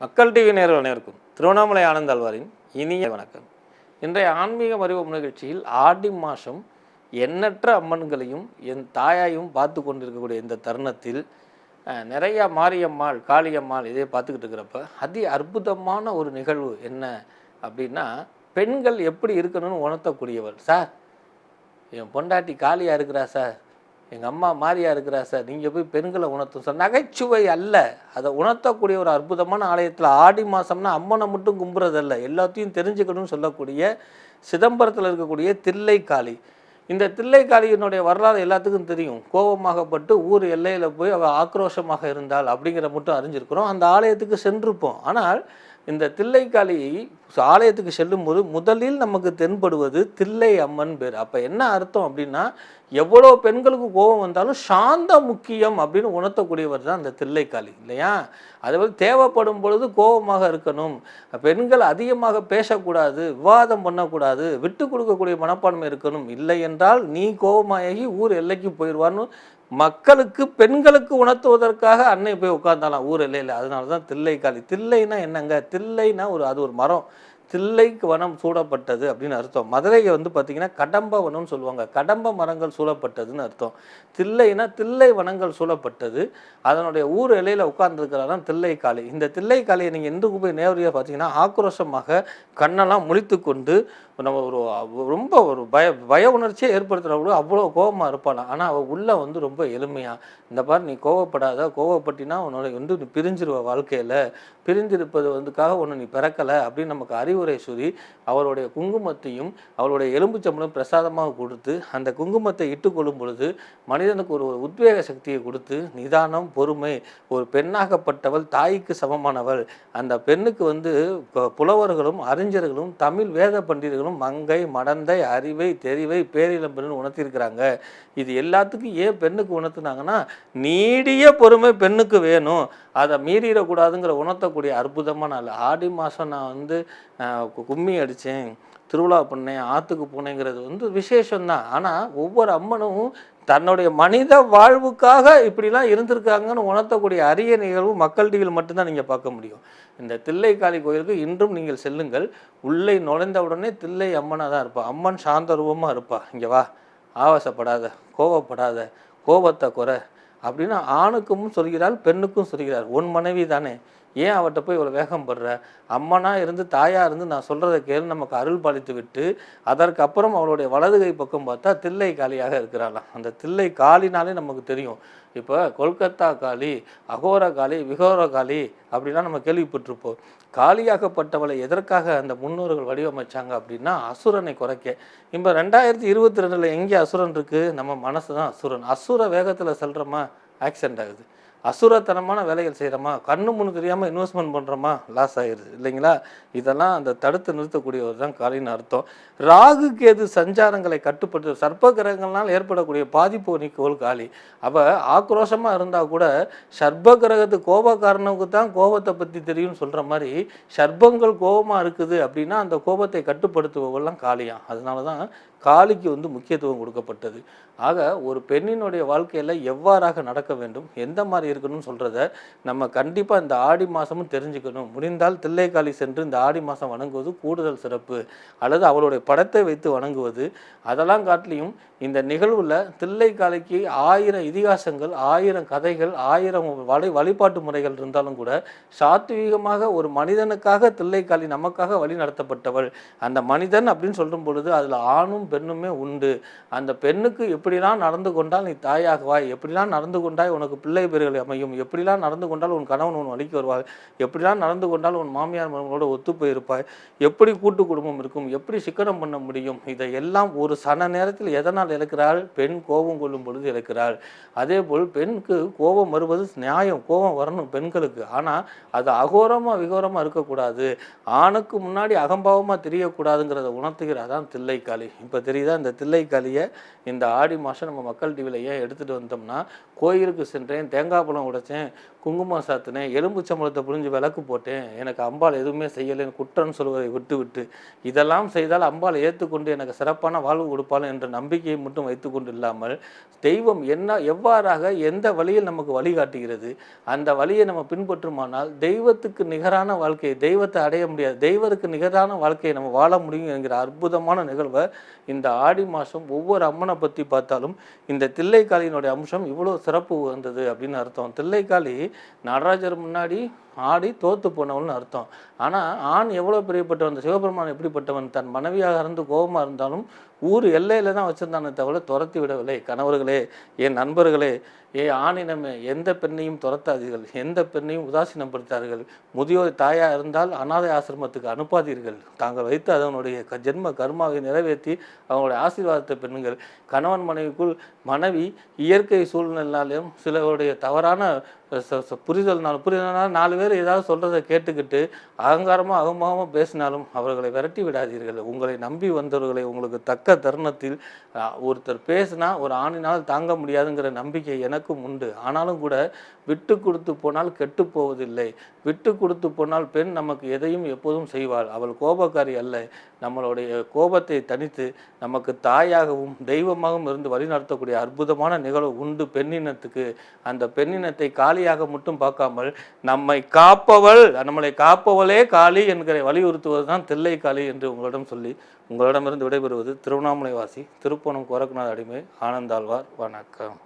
மக்கள் டிவி நேர்கள் அனைவருக்கும் திருவண்ணாமலை ஆனந்த் அல்வாரின் இனிய வணக்கம். இன்றைய ஆன்மீக அறிவோம் நிகழ்ச்சியில் ஆடி மாதம் எண்ணற்ற அம்மன்களையும் என் தாயாயும் பார்த்து கொண்டிருக்கக்கூடிய இந்த தருணத்தில் நிறையா மாரியம்மாள் காளியம்மாள் இதே பார்த்துக்கிட்டு இருக்கிறப்ப அதி அற்புதமான ஒரு நிகழ்வு என்ன அப்படின்னா பெண்கள் எப்படி இருக்கணும்னு உணர்த்தக்கூடியவர் சார் என் பொண்டாட்டி காளியாக இருக்கிறா சார்? எங்கள் அம்மா மாரியா இருக்கிறா சார். நீங்கள் போய் பெண்களை உணர்த்தும் சார். நகைச்சுவை அல்ல. அதை உணர்த்தக்கூடிய ஒரு அற்புதமான ஆலயத்தில் ஆடி மாதம்னா அம்மனை மட்டும் கும்புறதல்ல. எல்லாத்தையும் தெரிஞ்சுக்கணும்னு சொல்லக்கூடிய சிதம்பரத்தில் இருக்கக்கூடிய தில்லை காளி இந்த தில்லை காளியினுடைய வரலாறு எல்லாத்துக்கும் தெரியும். கோபமாகப்பட்டு ஊர் எல்லையில் போய் அவள் ஆக்ரோஷமாக இருந்தாள் அப்படிங்கிற மட்டும் அறிஞ்சிருக்கிறோம். அந்த ஆலயத்துக்கு சென்றிருப்போம். ஆனால் இந்த தில்லைக்காளி ஆலயத்துக்கு செல்லும்போது முதலில் நமக்கு தென்படுவது தில்லை அம்மன் பேர். அப்போ என்ன அர்த்தம் அப்படின்னா எவ்வளோ பெண்களுக்கு கோபம் வந்தாலும் சாந்த முக்கியம் அப்படின்னு உணர்த்தக்கூடியவர் தான் அந்த தில்லைக்காளி இல்லையா? அதுபோல் தேவைப்படும் பொழுது கோபமாக இருக்கணும். பெண்கள் அதிகமாக பேசக்கூடாது விவாதம் பண்ணக்கூடாது விட்டு கொடுக்கக்கூடிய மனப்பான்மை இருக்கணும். இல்லை என்றால் நீ கோபமாகி ஊர் எல்லைக்கு போயிடுவான்னு மக்களுக்கு பெண்களுக்கு உணர்த்துவதற்காக அன்னை போய் உட்கார்ந்தாலாம் ஊர் எல்லையில். அதனால தான் தில்லைக்காளி தில்லைனா என்னங்க? தில்லைனா ஒரு அது ஒரு மரம். தில்லைக்கு வனம் சூடப்பட்டது அப்படின்னு அர்த்தம். மதுரையை வந்து பார்த்திங்கன்னா கடம்ப வனம்னு சொல்லுவாங்க. கடம்ப மரங்கள் சூழப்பட்டதுன்னு அர்த்தம். தில்லைனா தில்லை வனங்கள் சூழப்பட்டது. அதனுடைய ஊர் இலையில் உட்கார்ந்துருக்கிறதான் தில்லை காளி. இந்த தில்லை காளியை நீங்கள் எந்த போய் நேரடியாக பார்த்தீங்கன்னா ஆக்ரோஷமாக கண்ணெல்லாம் முழித்து கொண்டு நம்ம ஒரு ரொம்ப ஒரு பய பய உணர்ச்சியை ஏற்படுத்துகிறவங்களும் அவ்வளோ கோபமாக இருப்பானா ஆனால் அவள் உள்ள வந்து ரொம்ப எளிமையாக இந்த பாரு நீ கோவப்படாத கோவப்பட்டினா உன்னோட வந்து நீ பிரிஞ்சிருவ வாழ்க்கையில் பிரிந்திருப்பது வந்துக்காக ஒன்று நீ பிறக்கலை அப்படின்னு நமக்கு அறிவுரை சொல்லி அவருடைய குங்குமத்தையும் அவருடைய எலும்புச்சம்பளம் பிரசாதமாக கொடுத்து அந்த குங்குமத்தை இட்டுக்கொள்ளும் பொழுது மனிதனுக்கு ஒரு உத்வேக சக்தியை கொடுத்து நிதானம் பொறுமை ஒரு பெண்ணாகப்பட்டவள் தாய்க்கு சமமானவள். அந்த பெண்ணுக்கு வந்து புலவர்களும் அறிஞர்களும் தமிழ் வேத பண்டிதர்களும் மங்கை மடந்தை அறிவை தெரிவை பேரிளம்பெண் உணர்த்திருக்கிறாங்க. இது எல்லாத்துக்கும் ஏன் பெண்ணுக்கு உணர்த்துனாங்கன்னா நீடிய பொறுமை பெண்ணுக்கு வேணும். அதை மீறிடக்கூடாதுங்கிற உணர்த்தக்கூடிய அற்புதமான நாள் ஆடி மாதம் நான் வந்து கும்மி அடித்தேன் திருவிழா பண்ணேன் ஆற்றுக்கு போனேங்கிறது வந்து விசேஷம்தான். ஆனால் ஒவ்வொரு அம்மனும் தன்னுடைய மனித வாழ்வுக்காக இப்படிலாம் இருந்திருக்காங்கன்னு உணர்த்தக்கூடிய அரிய நிகழ்வு மக்கள் டிவியில் மட்டும்தான் நீங்கள் பார்க்க முடியும். இந்த தில்லைக்காளி கோயிலுக்கு இன்றும் நீங்கள் செல்லுங்கள். உள்ளே நுழைந்தவுடனே தில்லை அம்மனாக தான் இருப்பா. அம்மன் சாந்த ரூபமாக இருப்பா. இங்கே வா. ஆவேசப்படாத கோவப்படாத கோபத்தை குறை அப்படின்னு ஆணுக்கும் சொல்கிறாள் பெண்ணுக்கும் சொல்கிறார் உன் மனைவி தானே. ஏன் அவர்கிட்ட போய் இவ்வளோ வேகம் படுற? அம்மனா இருந்து தாயாக இருந்து நான் சொல்கிறத கேள்வி நமக்கு அருள் பாலித்து விட்டு அதற்கப்புறம் அவளுடைய வலது கை பக்கம் பார்த்தா தில்லை காளியாக இருக்கிறாளாம். அந்த தில்லை காளினாலே நமக்கு தெரியும். இப்போ கொல்கத்தா காளி அகோர காளி விகோர காளி அப்படிலாம் நம்ம கேள்விப்பட்டிருப்போம். காளியாகப்பட்டவளை எதற்காக அந்த முன்னோர்கள் வடிவமைச்சாங்க அப்படின்னா அசுரனை குறைக்க. இப்போ ரெண்டாயிரத்தி இருபத்தி ரெண்டில் எங்கே அசுரன் இருக்குது நம்ம மனசு தான் அசுரன். அசுர வேகத்தில் செல்கிறோமா ஆக்சிடென்ட் ஆகுது. அசுரத்தனமான வேலைகள் செய்கிறோமா கண்ணு முன்னு தெரியாமல் இன்வெஸ்ட்மெண்ட் பண்ணுறோமா லாஸ் ஆயிடுது இல்லைங்களா? இதெல்லாம் அந்த தடுத்து நிறுத்தக்கூடியவர் தான் காலின் அர்த்தம். ராகு கேது சஞ்சாரங்களை கட்டுப்படுத்த சர்ப்ப கிரகங்களால் ஏற்படக்கூடிய பாதிப்பு நீக்கோள் காளி அப்போ ஆக்ரோஷமாக இருந்தால் கூட சர்ப்ப கிரகத்து கோபக்காரனுக்கு தான் கோபத்தை பற்றி தெரியும்னு சொல்கிற மாதிரி சர்ப்பங்கள் கோபமாக இருக்குது அப்படின்னா அந்த கோபத்தை கட்டுப்படுத்துபவெல்லாம் காளியாம் அதனால தான் காளிக்கு வந்து முக்கியத்துவம் கொடுக்கப்பட்டது. ஆக ஒரு பெண்ணினுடைய வாழ்க்கையில் எவ்வாறாக நடக்க வேண்டும்? எந்த மாதிரி இருக்கணும்னு சொல்கிறத நம்ம கண்டிப்பாக இந்த ஆடி மாதமும் தெரிஞ்சுக்கணும். முடிந்தால் தில்லைக்காளி சென்று இந்த ஆடி மாதம் வணங்குவது கூடுதல் சிறப்பு. அல்லது அவளுடைய படத்தை வைத்து வணங்குவது. அதெல்லாம் காட்டிலையும் இந்த நிகழ்வில் தில்லைக்காளிக்கு ஆயிரம் இதிகாசங்கள் ஆயிரம் கதைகள் ஆயிரம் வழி வழிபாட்டு முறைகள் இருந்தாலும் கூட சாத்வீகமாக ஒரு மனிதனுக்காக தில்லைக்காளி நமக்காக வழி நடத்தப்பட்டவள். அந்த மனிதன் அப்படின்னு சொல்லும் பொழுது அதில் ஆணும் பெண்ணுமே உண்டு. அந்த பெண்ணுக்கு எப்படிலாம் நடந்து கொண்டால் நீ தாயாகுவாய்? எப்படிலாம் நடந்து கொண்டாய்? உனக்கு பிள்ளை பெருகளை அமையும். எப்படிலாம் நடந்து கொண்டால் உன் கணவன் உன் வழிக்கு வருவாய் எப்படிலாம் நடந்து கொண்டால் உன் மாமியார் மருமகளோட ஒத்து போயிருப்பாய் எப்படி கூட்டு குடும்பம் இருக்கும்? எப்படி சிக்கனம் பண்ண முடியும்? இதையெல்லாம் ஒரு சன நேரத்தில் எதனால் இழக்கிறாள்? பெண் கோபம் கொள்ளும் பொழுது இழக்கிறாள். அதே போல் பெண்ணுக்கு கோபம் வருவது நியாயம். கோபம் வரணும் பெண்களுக்கு. ஆனால் அது அகோரமாக விகோரமாக இருக்கக்கூடாது. ஆணுக்கு முன்னாடி அகம்பாவமாக தெரியக்கூடாதுங்கிறத உணர்த்துகிற தான் தில்லைக்காளி. இப்போ தெரியுதா? இந்த தில்லைக்காளியை இந்த ஆடி மாதம் நம்ம மக்கள் டிவியில் ஏன் எடுத்துகிட்டு வந்தோம்னா கோயிலுக்கு சென்றேன் தேங்காய் பழம் உடைச்சேன் குங்குமம் சாத்தினேன் எலும்பு சம்பளத்தை புரிஞ்சு விளக்கு போட்டேன். எனக்கு அம்பாள் எதுவுமே செய்யலைன்னு குற்றம்னு சொல்வதை விட்டு விட்டு இதெல்லாம் செய்தால் அம்பாள் ஏற்றுக்கொண்டு எனக்கு சிறப்பான வாழ்வு கொடுப்பாள் என்ற நம்பிக்கையை மட்டும் வைத்துக்கொண்டு இல்லாமல் தெய்வம் என்ன எவ்வாறாக எந்த வழியில் நமக்கு வழிகாட்டுகிறது அந்த வழியை நம்ம பின்பற்றுமானால் தெய்வத்துக்கு நிகரான வாழ்க்கையை தெய்வத்தை அடைய முடியாது தெய்வத்துக்கு நிகரான வாழ்க்கையை நம்ம வாழ முடியும் என்கிற அற்புதமான நிகழ்வை இந்த ஆடி மாதம் ஒவ்வொரு அம்மனை பற்றி பார்த்தாலும் இந்த தில்லைக்காளியினுடைய அம்சம் இவ்வளோ சிறப்பு வந்தது அப்படின்னு அர்த்தம். தில்லைக்காளி நடராஜர் முன்னாடி ஆடி தோத்து போனவள்னு அர்த்தம். ஆனால் ஆண் எவ்வளோ பிரியப்பட்டவன் அந்த சிவபெருமான் எப்படிப்பட்டவன்? தன் மனைவியாக இருந்து கோபமாக இருந்தாலும் ஊர் எல்லையில் தான் வச்சுருந்தானே தவிர துரத்தி விடவில்லை. கணவர்களே என் நண்பர்களே ஏ ஆணினமே எந்த பெண்ணையும் துரத்தாதீர்கள். எந்த பெண்ணையும் உதாசீனப்படுத்தார்கள் முதியோர் தாயாக இருந்தால் அனாதை ஆசிரமத்துக்கு அனுப்பாதீர்கள். தாங்கள் வைத்து அதனுடைய க- ஜென்ம கர்மாவை நிறைவேற்றி அவங்களுடைய ஆசீர்வாதத்தை பெண்ணுங்கள் கணவன் மனைவிக்குள் மனைவி இயற்கை சூழ்நிலையாலும் சிலருடைய தவறான ச- ச- புரிதல்னால நாலு பேர் ஏதாவது சொல்கிறத கேட்டுக்கிட்டு அகங்காரமாக அகமாக பேசினாலும் அவர்களை விரட்டி விடாதீர்கள். உங்களை நம்பி வந்தவர்களை உங்களுக்கு தக்க தருணத்தில் ஒருத்தர் பேசினா ஒரு ஆணினால் தாங்க முடியாதுங்கிற நம்பிக்கை எனக்கும் உண்டு. ஆனாலும் கூட விட்டு கொடுத்து போனால் கெட்டு போவதில்லை. விட்டு கொடுத்து போனால் பெண் நமக்கு எதையும் எப்போதும் செய்வாள். அவள் கோபக்காரி அல்ல. நம்மளுடைய கோபத்தை தனித்து நமக்கு தாயாகவும் தெய்வமாகவும் இருந்து வழிநடத்தக்கூடிய அற்புதமான நிகழ்வு உண்டு பெண்ணினத்துக்கு. அந்த பெண்ணினத்தை காலியாக மட்டும் பார்க்காமல் நம்மை காப்பவள் நம்மளை காப்பவளே காளி என்கிற வலியுறுத்துவது தான் தில்லை காளி என்று உங்களிடம் சொல்லி உங்களிடமிருந்து விடைபெறுவது திருவண்ணாமலை வாசி திருப்பணம் கோரக்நாத் அடிமை ஆனந்தாழ்வார். வணக்கம்.